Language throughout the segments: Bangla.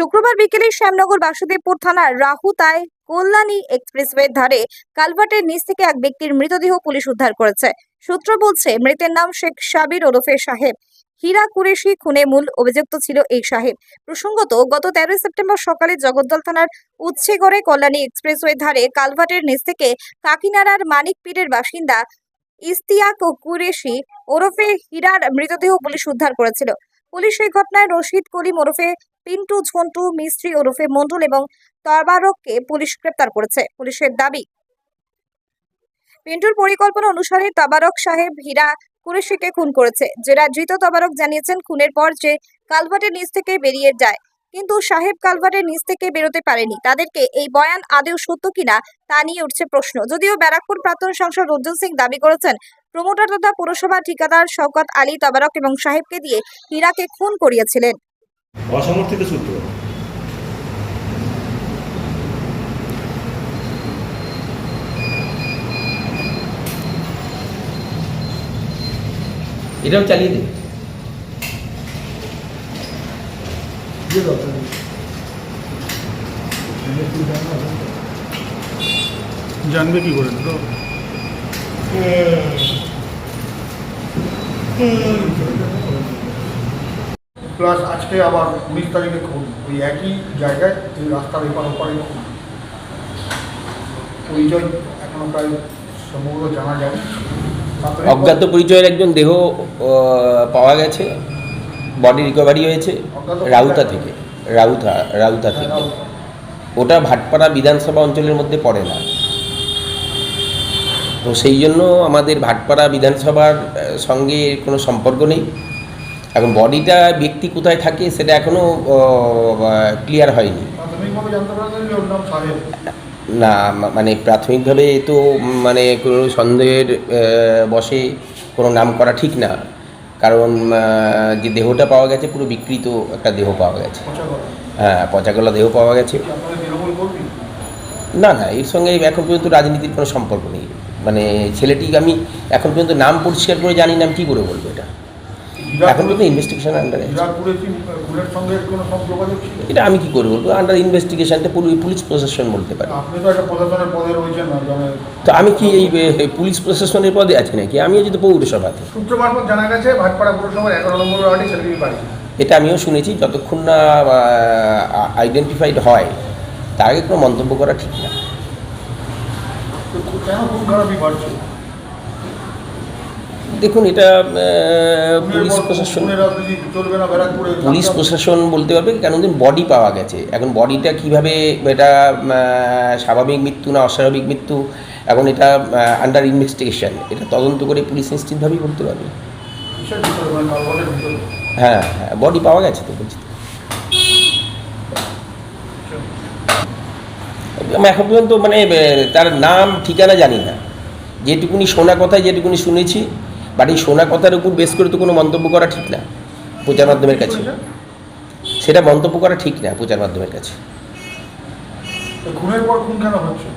শুক্রবার বিকেলে শ্যামনগর বাসুদেবপুর থানার রাহুতায় কল্যাণী এক্সপ্রেসওয়ের ধারে কালভার্টের নিচ থেকে এক ব্যক্তির মৃতদেহ পুলিশ উদ্ধার করেছে। সূত্র বলছে, মৃতের নাম শেখ সাবির ওরফে সাহেব। হীরা কুরেশি খুনে মূল অভিযুক্ত ছিল এই সাহেব। প্রসঙ্গত, গত তেরোই সেপ্টেম্বর সকালে জগদ্দল থানার উচ্ছেগড়ে কল্যাণী এক্সপ্রেসওয়ের ধারে কালভার্টের নিচ থেকে কাকিনাড়ার মানিকপীরের বাসিন্দা ইস্তিয়াক কুরেশি ওরফে হীরার মৃতদেহ পুলিশ উদ্ধার করেছিল। পুলিশ এই ঘটনায় রশিদ করিম ওরফে পিন্টু, ঝন্টু, মিস্ত্রি, ওরফে মন্ডল এবং তরবারককে পুলিশ গ্রেপ্তার করেছে। পুলিশের দাবি, পিন্টুর পরিকল্পনা অনুসারে তবারক সাহেব হীরা কুরেশিকে খুন করেছে। জেরা ধৃত তবারক জানিয়েছেন, খুনের পর যে কালভার্টের নিচ থেকে বেরিয়ে যায়, কিন্তু সাহেব কালভার্টের নিচ থেকে বেরোতে পারেনি। তাদেরকে এই বয়ান আদেও সত্য কিনা, তা নিয়ে উঠছে প্রশ্ন। যদিও ব্যারাকপুর প্রাক্তন সাংসদ রঞ্জন সিং দাবি করেছেন, প্রমোটার তথা পুরসভা ঠিকাদার শওকত আলী তবারক এবং সাহেবকে দিয়ে হীরাকে খুন করিয়েছিলেন। অসমর্থিত সূত্র। এটাও চালিয়ে দিন। জানবে কি করে তো? প্লাস আজকে আবার উনিশ তারিখে খুন। ওই একই জায়গায় ওই রাস্তার এপার ওপারে খুন। পরিচয় এখনও প্রায় সম্ভবত জানা যায় অজ্ঞাত পরিচয়ের একজন দেহ পাওয়া গেছে। বডি রিকভারি হয়েছে রাউতা থেকে রাউতা রাউতা হ্যাঁ, থেকে। ওটা ভাটপাড়া বিধানসভা অঞ্চলের মধ্যে পড়ে না। তো সেই জন্য আমাদের ভাটপাড়া বিধানসভার সঙ্গে কোনো সম্পর্ক নেই। এখন বডিটা ব্যক্তি কোথায় থাকে সেটা এখনও ক্লিয়ার হয়নি। না মানে প্রাথমিকভাবে তো মানে কোনো সন্দেহের বসে কোনো নাম করা ঠিক না। কারণ যে দেহটা পাওয়া গেছে পুরো বিকৃত একটা দেহ পাওয়া গেছে। হ্যাঁ পচাগলা দেহ পাওয়া গেছে। না না এর সঙ্গে এখন পর্যন্ত রাজনীতির কোনো সম্পর্ক নেই। মানে ছেলেটি আমি এখন পর্যন্ত নাম পরিষ্কার করে জানি না আমি কী করে বলব এটা? এখন পর্যন্ত ইনভেস্টিগেশন আন্ডারে এটা আমি কী করে বলব আন্ডার ইনভেস্টিগেশনটা পুলিশ প্রশাসন বলতে পারে। তো মানে তো আমি কি এই পুলিশ প্রশাসনের পদে আছি নাকি? আমি তো পৌরসভাতে। সূত্র মারফত জানা গেছে ভাটপাড়া পুরসভার এগারো নম্বর ওয়ার্ডে ছেলেটির বাড়ি। এটা আমিও শুনেছি যতক্ষণ না আইডেন্টিফাইড হয় তার আগে কোনো মন্তব্য করা ঠিক না। কেন খুন খারাপই বাড়ছে দেখুন এটা পুলিশ প্রশাসন পুলিশ প্রশাসন বলতে পারবে কেন? দিন বডি পাওয়া গেছে। এখন বডিটা কীভাবে এটা স্বাভাবিক মৃত্যু না অস্বাভাবিক মৃত্যু? এখন এটা আন্ডার ইনভেস্টিগেশন এটা তদন্ত করে পুলিশ নিশ্চিতভাবেই বলতে পারবে। মানে হ্যাঁ হ্যাঁ বডি পাওয়া গেছে তো বলছি। এখন পর্যন্ত মানে তার নাম ঠিকানা জানি না। যেটুকুনি শোনা কথায় যেটুকুনি শুনেছি বাট এই শোনা কথার উপর বেশ করে তো কোনো মন্তব্য করা ঠিক না প্রচার মাধ্যমের কাছে। সেটা মন্তব্য করা ঠিক না প্রচার মাধ্যমের কাছে। খুনের পর খুন কেন হচ্ছে?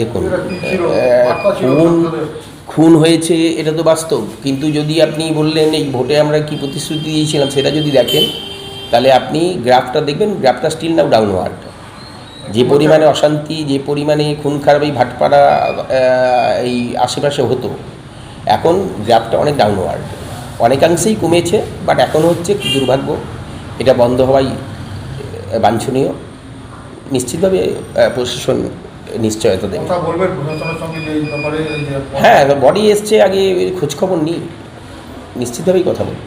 দেখুন খুন খুন হয়েছে এটা তো বাস্তব। কিন্তু যদি আপনি বললেন এই ভোটে আমরা কি প্রতিশ্রুতি দিয়েছিলাম সেটা যদি দেখেন তাহলে আপনি গ্রাফটা দেখবেন গ্রাফটা স্টিল নাও ডাউনওয়ার্ড যে পরিমাণে অশান্তি যে পরিমাণে খুন খারাপ এই ভাটপাড়া এই আশেপাশে হতো এখন গ্রাফটা অনেক ডাউনওয়ার্ড অনেকাংশেই কমেছে বাট এখন হচ্ছে কি দুর্ভাগ্য। এটা বন্ধ হওয়াই বাঞ্ছনীয়। নিশ্চিতভাবে প্রশাসন নিশ্চয়তা দেবে। হ্যাঁ বডি এসছে আগে খোঁজখবর নিই। নিশ্চিতভাবেই কথা বলব।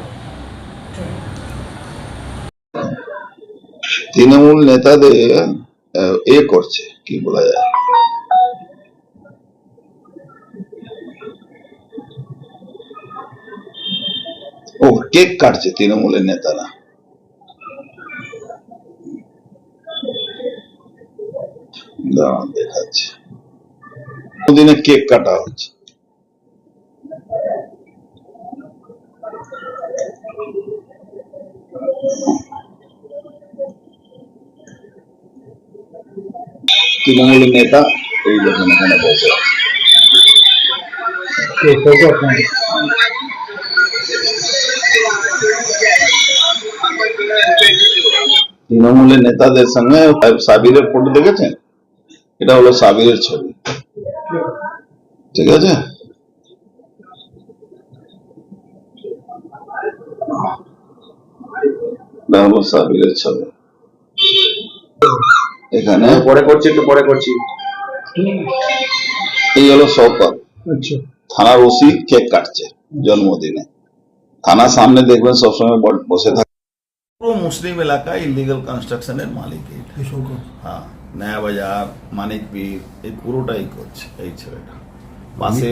তৃণমূল নেতাদের এ করছে, কি বলা যায়? ও, কেক কাটছে তৃণমূলের নেতারা। দেখাচ্ছে। দিনে কেক কাটা হচ্ছে। তৃণমূলের নেতা এই যখন এখানে বসে আছে। তৃণমূলের নেতাদের সঙ্গে সাবিরের ফটো দেখেছেন এটা হলো সাবিরের ছবি ঠিক আছে এটা হলো সাবিরের ছবি এখানে। পরে করছি একটু পরে করছি। এই হলো শওকত আচ্ছা। থানার ওসি কেক কাটছে জন্মদিনে। থানার সামনে দেখবেন সবসময় বসে থাকে। পুরো মুসলিম এলাকা ইলিগাল কনস্ট্রাকশনের মালিক হ্যাঁ নয়া বাজার মানিক পীর এই পুরোটাই করছে এই ছেলেটা। পাশে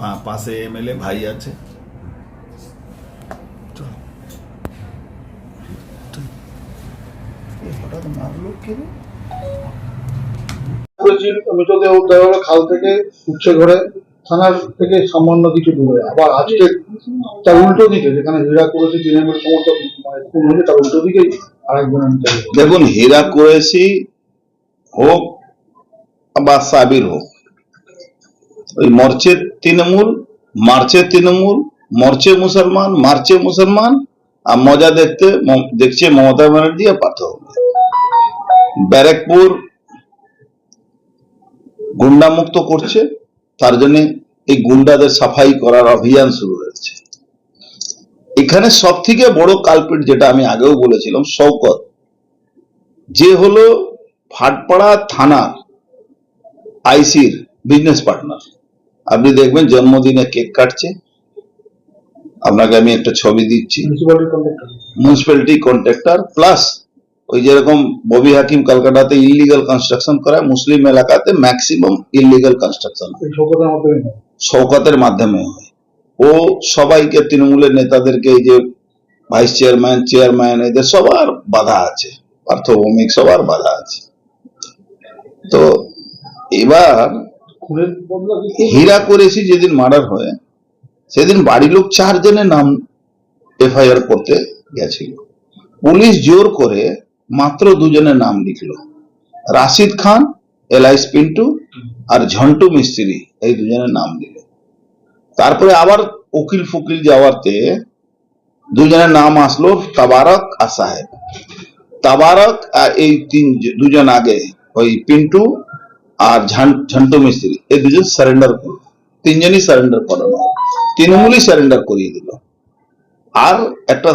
হ্যাঁ, পাশে এমএলএ ভাই আছে এ হঠাৎ মারলো কে রে? করেছি খাল থেকে উচ্ছে ঘরে থানার থেকে সামান্য কিছু আবার আজকে তার উল্টো দিকে যেখানে হীরা করেছে তৃণমূল সমর্থক তার উল্টো আরেকজন দেখুন, হীরা কুরেশি হোক বা সাবির হোক, ওই মরচে তৃণমূল, মারচে তৃণমূল, মরচে মুসলমান, মার্চে মুসলমান, আর মজা দেখতে দেখছে মমতা ব্যানার্জি আর পার্থ। ব্যারাকপুর গুন্ডা মুক্ত করছে তার জন্য এই গুন্ডাদের সাফাই করার অভিযান শুরু হয়েছে। এখানে সব থেকে বড় কালপিট যেটা আমি আগেও বলেছিলাম শওকত। যে হলো ভাটপাড়া থানার আইসির বিজনেস পার্টনার আপনি দেখবেন জন্মদিনে কেক কাটছে। আপনাকে আমি একটা ছবি দিচ্ছি। মিউনিসিপ্যালিটি কন্ট্রাক্টর প্লাস ওই যেরকম ববি হাকিম কলকাতাতে ইলিগাল কনস্ট্রাকশন করায় মুসলিম এলাকাতে ম্যাক্সিমাম ইলিগাল কনস্ট্রাকশন শোকতের মাধ্যমে হয়। ও সবাইকে তৃণমূলের নেতাদেরকে এই যে ভাইস চেয়ারম্যান চেয়ারম্যান এদের সবার বাধা আছে। পার্থ ভৌমিক সবার বাধা আছে। তো এবার হীরা করেছি যেদিন মার্ডার হয় সেদিন বাড়ির লোক চারজনের নাম এফআইআর করতে গেছিল। পুলিশ জোর করে মাত্র দুজনের নাম লিখলো। রাশিদ খান এলাইস পিন্টু আর ঝন্টু মিস্ত্রি, এই দুজনের নাম দিল তারপরে আবার উকিল ফুকিল যাওয়াতে দুজনের নাম আসলো তাবারক আর সাহেব। তাবারক আর এই তিন দুজন আগে, ওই পিন্টু আর ঝন্টু মিস্ত্রি এই দুজন সারেন্ডার করল। তিনজনই সারেন্ডার করানো হলো। তৃণমূলই সারেন্ডার করিয়ে দিল। আর একটা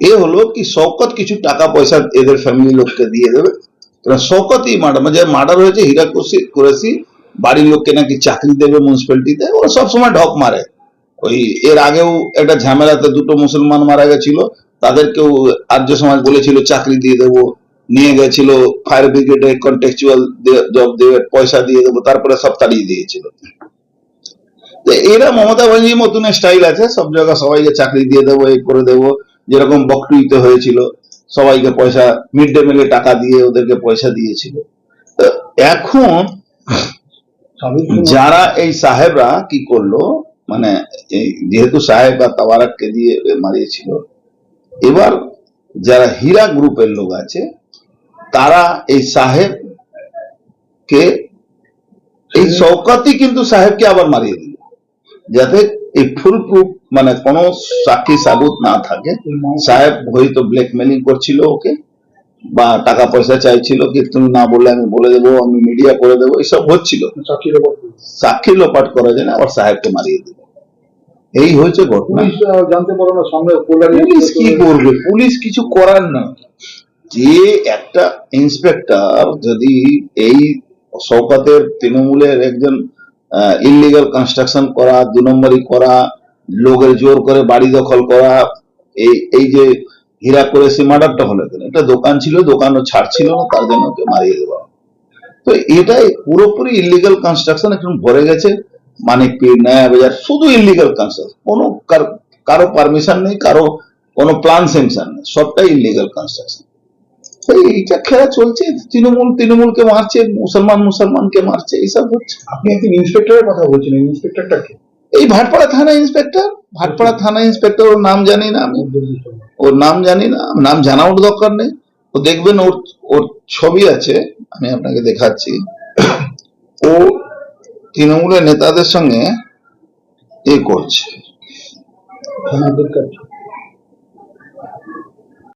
এ হলো কি শওকত কিছু টাকা পয়সা এদের ফ্যামিলি লোককে দিয়ে দেবে। শওকতই মার্ডার মানে মার্ডার হয়েছে হীরা কুরেশি, বাড়ির লোককে নাকি চাকরি দেবে মিউনিসিপ্যালিটিতে ওরা সবসময় ঢক মারে। ওই এর আগেও একটা ঝামেলাতে দুটো মুসলমান মারা গেছিল, তাদেরকেও আর্য সমাজ বলেছিল, চাকরি দিয়ে দেবো। নিয়ে গেছিল ফায়ার ব্রিগেডে কন্টেকচুয়াল জব দেবে, পয়সা দিয়ে দেবো, তারপরে সব তাড়িয়ে দিয়েছিল। এরা মমতা ব্যানার্জির মতন স্টাইল আছে, সব জায়গায় সবাইকে চাকরি দিয়ে দেবো এই করে দেবো। যেরকম বকটুইতে হয়েছিল, সবাইকে পয়সা মিড ডে মিলে টাকা দিয়ে ওদেরকে পয়সা দিয়েছিল। এখন যারা এই সাহেবরা কি করল মানে যেহেতু সাহেব বা তাবারাককে দিয়ে মারিয়েছিল, এবার যারা হীরা গ্রুপের লোক আছে, তারা এই সাহেব কে এই শওকাতই কিন্তু সাহেবকে আবার মারিয়ে দিল। যাতে এই ফুল প্রুফ মানে কোনো সাক্ষী সাবুত না থাকে। সাহেব হয়তো ব্ল্যাকমেলিং করছিল ওকে বা টাকা পয়সা চাইছিল কি তুমি না বললে আমি বলে দেবো আমি মিডিয়া করে দেবো এইসব হচ্ছিল। সাক্ষী লোপাট করা যায় না আবার সাহেবকে মারিয়ে দিল এই হয়েছে ঘটনা। পুলিশ জানতে পারো না সামনে পুলিশ কি করবে? পুলিশ কিছু করার না। যে একটা ইন্সপেক্টর যদি এই শওকাতের তৃণমূলের একজন ইলিগাল কনস্ট্রাকশন করা দু নম্বরই করা লোকের জোর করে বাড়ি দখল করা, এই এই যে হীরা করে সে মার্ডারটা হলো একটা দোকান ছিল, দোকানও ছাড় ছিল না, তার জন্য ওকে মারিয়ে দেওয়া তো এটাই পুরোপুরি ইলিগাল কনস্ট্রাকশন এখন ভরে গেছে। মানে নয়া বাজার, শুধু ইলিগাল কনস্ট্রাকশন কোনো কার- পারমিশন নেই, কারও কোনো প্ল্যান সেংশন নেই, সবটাই ইলিগাল কনস্ট্রাকশন এইটা খেলা চলছে, তৃণমূল, তৃণমূলকে মারছে, মুসলমান, মুসলমানকে মারছে, এইসব হচ্ছে। আপনি একদিন ইন্সপেক্টরের কথা বলছেন ইন্সপেক্টরটা কে? এই ভাটপাড়া থানা ইন্সপেক্টর? ভাটপাড়া থানা ইন্সপেক্টর ওর নাম জানি না আমি। ওর নাম জানি না নাম জানার দরকার নেই। ও দেখবেন ওর ওর ছবি আছে আমি আপনাকে দেখাচ্ছি। ও তৃণমূলের নেতাদের সঙ্গে এ করছে।